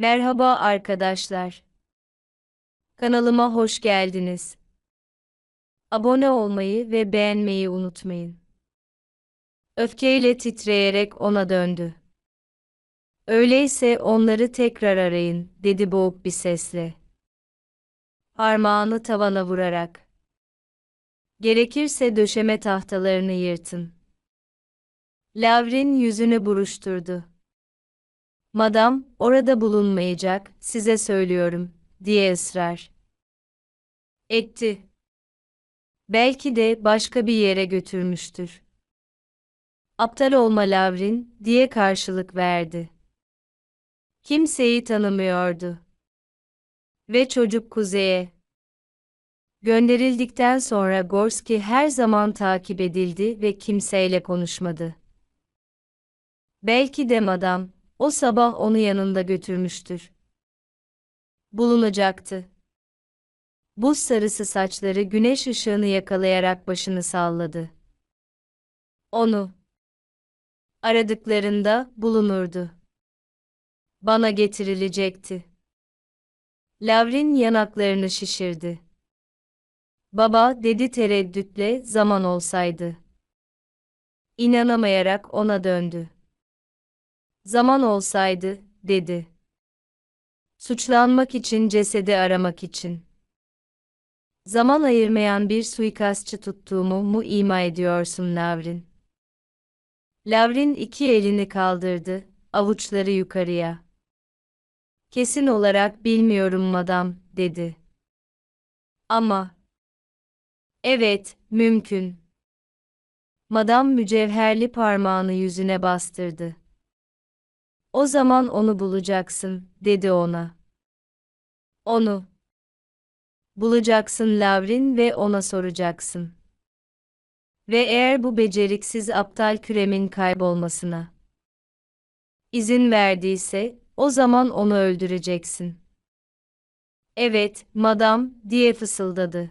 Merhaba arkadaşlar. Kanalıma hoş geldiniz. Abone olmayı ve beğenmeyi unutmayın. Öfkeyle titreyerek ona döndü. Öyleyse onları tekrar arayın, dedi boğuk bir sesle. Parmağını tavana vurarak. Gerekirse döşeme tahtalarını yırtın. Lavrin yüzünü buruşturdu. Madam, orada bulunmayacak, size söylüyorum, diye ısrar etti. Belki de başka bir yere götürmüştür. Aptal olma Lavrin, diye karşılık verdi. Kimseyi tanımıyordu. Ve çocuk kuzeye gönderildikten sonra Gorski her zaman takip edildi ve kimseyle konuşmadı. Belki de madam, o sabah onu yanında götürmüştür. Bulunacaktı. Buz sarısı saçları güneş ışığını yakalayarak başını salladı. Onu aradıklarında bulunurdu. Bana getirilecekti. Lavrin yanaklarını şişirdi. Baba dedi tereddütle zaman olsaydı. İnanamayarak ona döndü. Zaman olsaydı, dedi. Suçlanmak için cesedi aramak için. Zaman ayırmayan bir suikastçı tuttuğumu mu ima ediyorsun Lavrin? Lavrin iki elini kaldırdı, avuçları yukarıya. Kesin olarak bilmiyorum madam, dedi. Ama... Evet, mümkün. Madam mücevherli parmağını yüzüne bastırdı. O zaman onu bulacaksın, dedi ona. Onu. Bulacaksın Lavrin ve ona soracaksın. Ve eğer bu beceriksiz aptal küremin kaybolmasına izin verdiyse, o zaman onu öldüreceksin. Evet, madam, diye fısıldadı.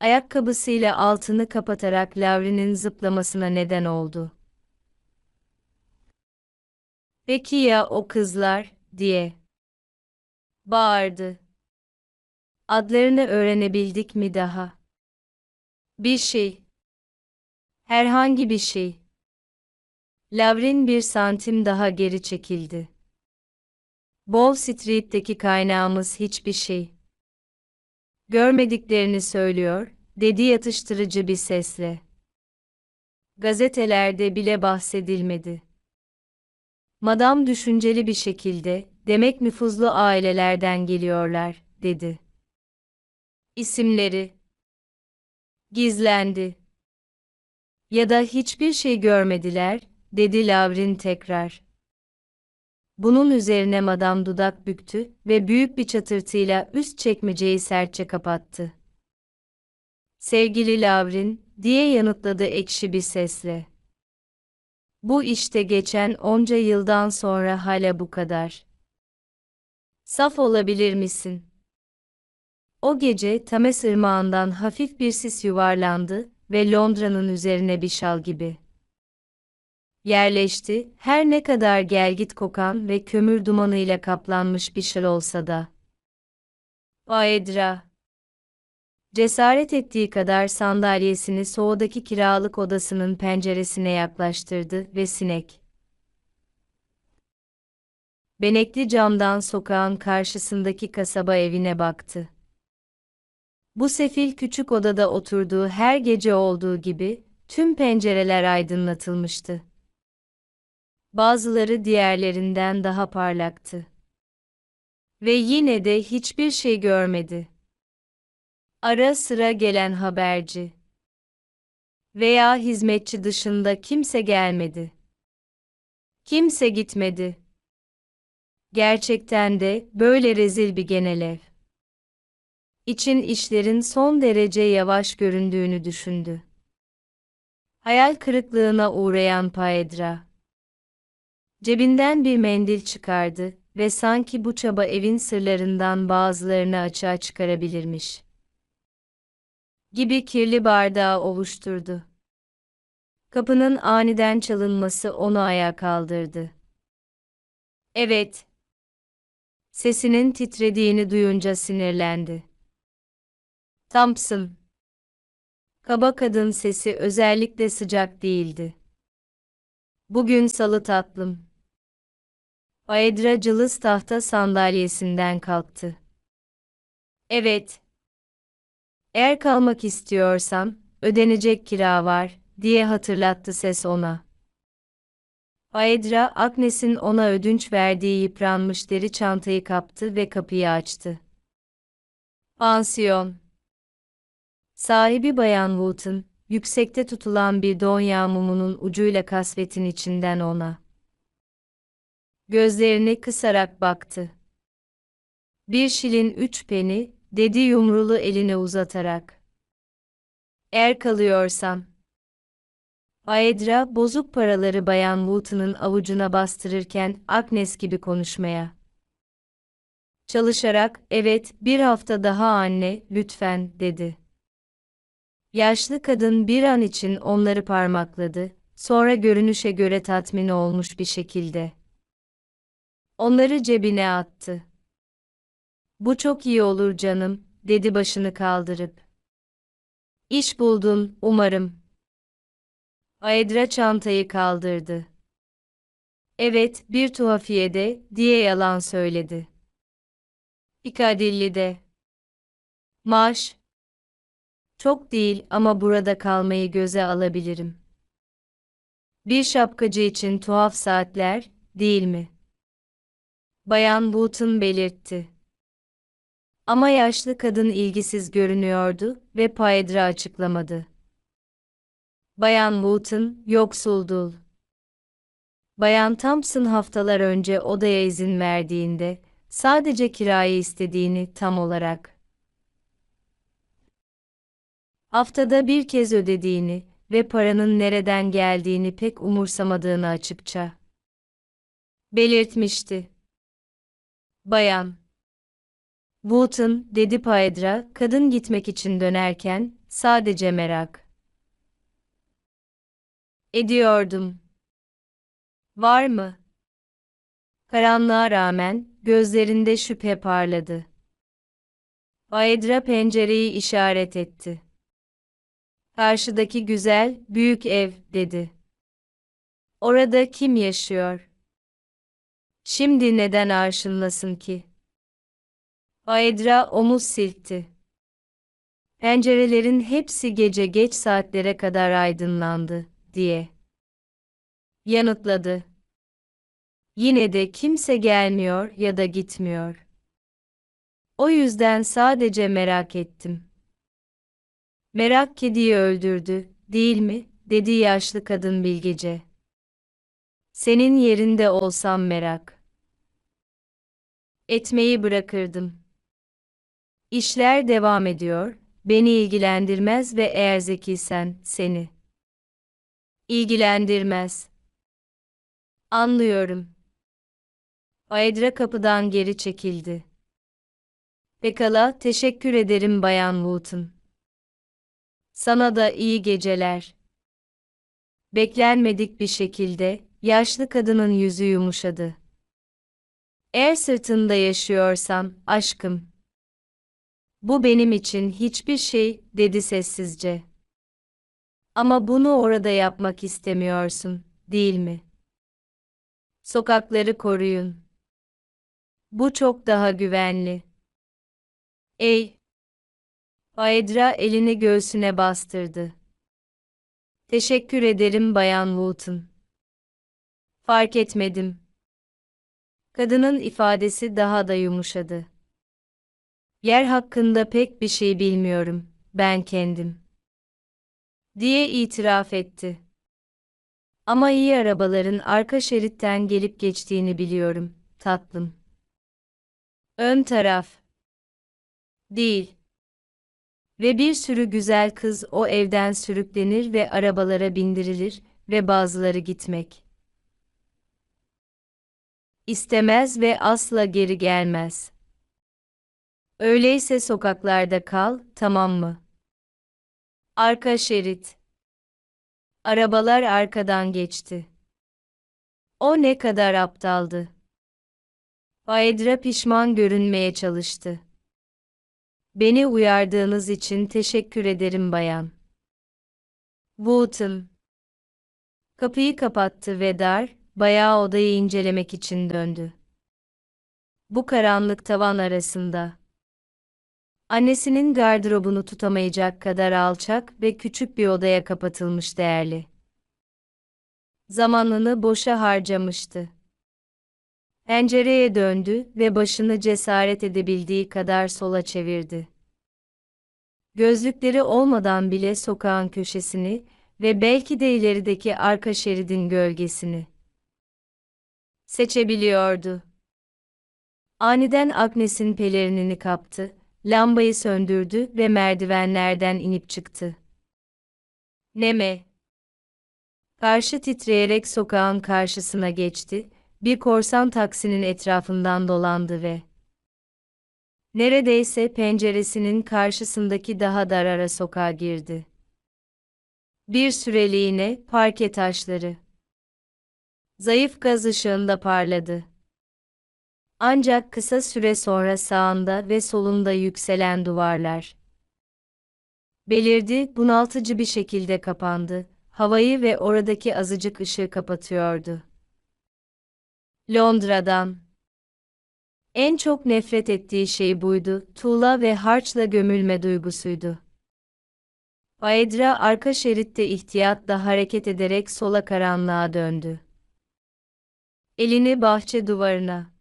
Ayakkabısıyla altını kapatarak Lavrin'in zıplamasına neden oldu. Peki ya o kızlar, diye bağırdı. Adlarını öğrenebildik mi daha? Bir şey. Herhangi bir şey. Lavrin bir santim daha geri çekildi. Wall Street'teki kaynağımız hiçbir şey. Görmediklerini söylüyor, dedi yatıştırıcı bir sesle. Gazetelerde bile bahsedilmedi. Madam düşünceli bir şekilde, demek nüfuzlu ailelerden geliyorlar, dedi. İsimleri gizlendi. Ya da hiçbir şey görmediler, dedi Lavrin tekrar. Bunun üzerine madam dudak büktü ve büyük bir çatırtıyla üst çekmeceyi sertçe kapattı. Sevgili Lavrin, diye yanıtladı ekşi bir sesle. Bu işte geçen onca yıldan sonra hala bu kadar. Saf olabilir misin? O gece Thames ırmağından hafif bir sis yuvarlandı ve Londra'nın üzerine bir şal gibi yerleşti, her ne kadar gelgit kokan ve kömür dumanıyla kaplanmış bir şal olsa da. Aedra Cesaret ettiği kadar sandalyesini soğudaki kiralık odasının penceresine yaklaştırdı ve sinek. Benekli camdan sokağın karşısındaki kasaba evine baktı. Bu sefil küçük odada oturduğu her gece olduğu gibi, tüm pencereler aydınlatılmıştı. Bazıları diğerlerinden daha parlaktı. Ve yine de hiçbir şey görmedi. Ara sıra gelen haberci veya hizmetçi dışında kimse gelmedi. Kimse gitmedi. Gerçekten de böyle rezil bir genel ev. İçin işlerin son derece yavaş göründüğünü düşündü. Hayal kırıklığına uğrayan Paedra. Cebinden bir mendil çıkardı ve sanki bu çaba evin sırlarından bazılarını açığa çıkarabilirmiş gibi kirli bardağı ovuşturdu. Kapının aniden çalınması onu ayağa kaldırdı. Evet. Sesinin titrediğini duyunca sinirlendi. Thompson. Kaba kadın sesi özellikle sıcak değildi. Bugün salı tatlım. Aedra cılız tahta sandalyesinden kalktı. Evet. Eğer kalmak istiyorsan, ödenecek kira var, diye hatırlattı ses ona. Aedra, Agnes'in ona ödünç verdiği yıpranmış deri çantayı kaptı ve kapıyı açtı. Pansiyon. Sahibi Bayan Wooten, yüksekte tutulan bir donya mumunun ucuyla kasvetin içinden ona. Gözlerini kısarak baktı. Bir şilin üç peni, dedi yumrulu elini uzatarak. Eğer kalıyorsam. Aedra bozuk paraları Bayan Wooten'ın avucuna bastırırken Agnes gibi konuşmaya. Çalışarak, evet, bir hafta daha anne, lütfen, dedi. Yaşlı kadın bir an için onları parmakladı, sonra görünüşe göre tatmin olmuş bir şekilde. Onları cebine attı. Bu çok iyi olur canım, dedi başını kaldırıp. İş buldun, umarım. Aedra çantayı kaldırdı. Evet, bir tuhafiyede, diye yalan söyledi. Pikadilli'de. Maaş. Çok değil ama burada kalmayı göze alabilirim. Bir şapkacı için tuhaf saatler, değil mi? Bayan Wooten belirtti. Ama yaşlı kadın ilgisiz görünüyordu ve Paedra açıklamadı. Bayan Wooten, yoksuldul. Bayan Thompson haftalar önce odaya izin verdiğinde, sadece kirayı istediğini tam olarak haftada bir kez ödediğini ve paranın nereden geldiğini pek umursamadığını açıkça belirtmişti. Bayan Wooten, dedi Paedra, kadın gitmek için dönerken, sadece merak ediyordum. Var mı? Karanlığa rağmen, gözlerinde şüphe parladı. Paedra pencereyi işaret etti. Karşıdaki güzel, büyük ev, dedi. Orada kim yaşıyor? Şimdi neden arşınlasın ki? Aedra omuz silkti. Pencerelerin hepsi gece geç saatlere kadar aydınlandı, diye. Yanıtladı. Yine de kimse gelmiyor ya da gitmiyor. O yüzden sadece merak ettim. Merak kediyi öldürdü, değil mi? dedi yaşlı kadın bilgece. Senin yerinde olsam merak etmeyi bırakırdım. İşler devam ediyor, beni ilgilendirmez ve eğer zekiysen, seni ilgilendirmez. Anlıyorum. Aedra kapıdan geri çekildi. Pekala, teşekkür ederim Bayan Wooten. Sana da iyi geceler. Beklenmedik bir şekilde, yaşlı kadının yüzü yumuşadı. Eğer sırtında yaşıyorsam, aşkım. Bu benim için hiçbir şey, dedi sessizce. Ama bunu orada yapmak istemiyorsun, değil mi? Sokakları koruyun. Bu çok daha güvenli. Ey! Aedra elini göğsüne bastırdı. Teşekkür ederim Bayan Wooten. Fark etmedim. Kadının ifadesi daha da yumuşadı. Yer hakkında pek bir şey bilmiyorum, ben kendim. Diye itiraf etti. Ama iyi arabaların arka şeritten gelip geçtiğini biliyorum, tatlım. Ön taraf. Değil. Ve bir sürü güzel kız o evden sürüklenir ve arabalara bindirilir ve bazıları gitmek istemez ve asla geri gelmez. Öyleyse sokaklarda kal, tamam mı? Arka şerit. Arabalar arkadan geçti. O ne kadar aptaldı. Aedra pişman görünmeye çalıştı. Beni uyardığınız için teşekkür ederim bayan. Wooten. Kapıyı kapattı ve dar, bayağı odayı incelemek için döndü. Bu karanlık tavan arasında. Annesinin gardırobunu tutamayacak kadar alçak ve küçük bir odaya kapatılmış değerli. Zamanını boşa harcamıştı. Pencereye döndü ve başını cesaret edebildiği kadar sola çevirdi. Gözlükleri olmadan bile sokağın köşesini ve belki de ilerideki arka şeridin gölgesini seçebiliyordu. Aniden Agnes'in pelerinini kaptı, lambayı söndürdü ve merdivenlerden inip çıktı. Neme. Karşı titreyerek sokağın karşısına geçti, bir korsan taksinin etrafından dolandı ve neredeyse penceresinin karşısındaki daha dar ara sokağa girdi. Bir süreliğine parke taşları zayıf gaz ışığında parladı. Ancak kısa süre sonra sağında ve solunda yükselen duvarlar belirdi, bunaltıcı bir şekilde kapandı. Havayı ve oradaki azıcık ışığı kapatıyordu. Londra'dan. En çok nefret ettiği şey buydu, tuğla ve harçla gömülme duygusuydu. Aedra arka şeritte ihtiyatla hareket ederek sola karanlığa döndü. Elini bahçe duvarına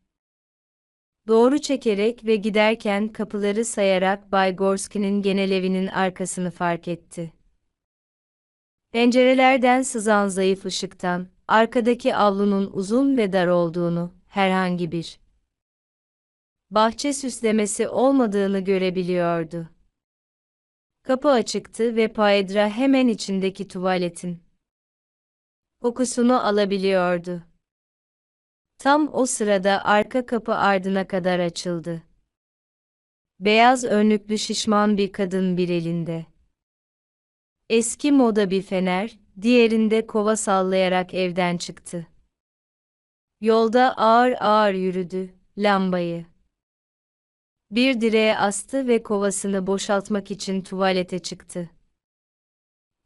doğru çekerek ve giderken kapıları sayarak Bay Gorski'nin genel evinin arkasını fark etti. Pencerelerden sızan zayıf ışıktan, arkadaki avlunun uzun ve dar olduğunu, herhangi bir bahçe süslemesi olmadığını görebiliyordu. Kapı açıktı ve Paedra hemen içindeki tuvaletin kokusunu alabiliyordu. Tam o sırada arka kapı ardına kadar açıldı. Beyaz önlüklü şişman bir kadın bir elinde. Eski moda bir fener, diğerinde kova sallayarak evden çıktı. Yolda ağır ağır yürüdü, lambayı. Bir direğe astı ve kovasını boşaltmak için tuvalete çıktı.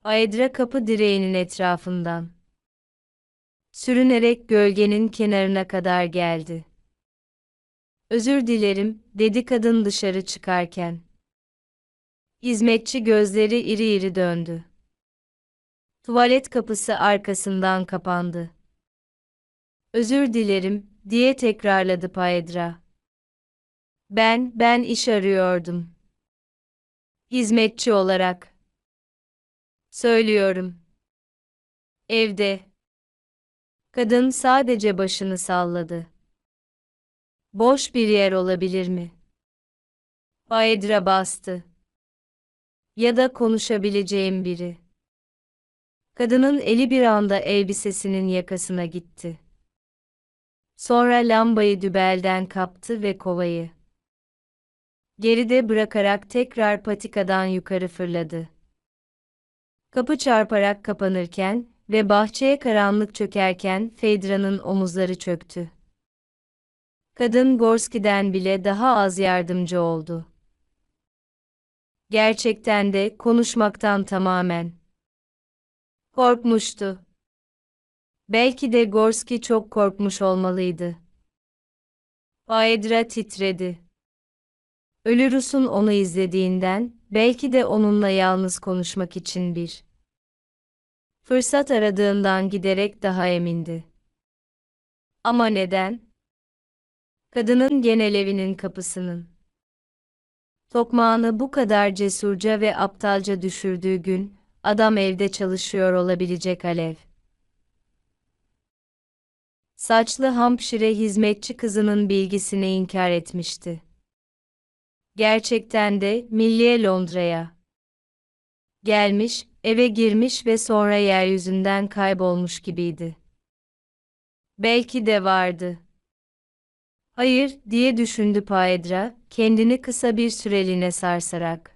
Aydra kapı direğinin etrafından. Sürünerek gölgenin kenarına kadar geldi. Özür dilerim, dedi kadın dışarı çıkarken. Hizmetçi gözleri iri iri döndü. Tuvalet kapısı arkasından kapandı. Özür dilerim, diye tekrarladı Paedra. Ben, ben iş arıyordum. Hizmetçi olarak. Söylüyorum. Evde. Kadın sadece başını salladı. Boş bir yer olabilir mi? Paedra bastı. Ya da konuşabileceğim biri. Kadının eli bir anda elbisesinin yakasına gitti. Sonra lambayı dübelden kaptı ve kovayı geride bırakarak tekrar patikadan yukarı fırladı. Kapı çarparak kapanırken ve bahçeye karanlık çökerken Feydra'nın omuzları çöktü. Kadın Gorski'den bile daha az yardımcı oldu. Gerçekten de konuşmaktan tamamen korkmuştu. Belki de Gorski çok korkmuş olmalıydı. Aedra titredi. Ölü Rus'un onu izlediğinden, belki de onunla yalnız konuşmak için bir fırsat aradığından giderek daha emindi. Ama neden? Kadının genel evinin kapısının tokmağını bu kadar cesurca ve aptalca düşürdüğü gün, adam evde çalışıyor olabilecek Alev. Saçlı Hampşire hizmetçi kızının bilgisini inkar etmişti. Gerçekten de Milliye Londra'ya gelmiş, eve girmiş ve sonra yeryüzünden kaybolmuş gibiydi. Belki de vardı. Hayır, diye düşündü Paedra, kendini kısa bir süreliğine sarsarak.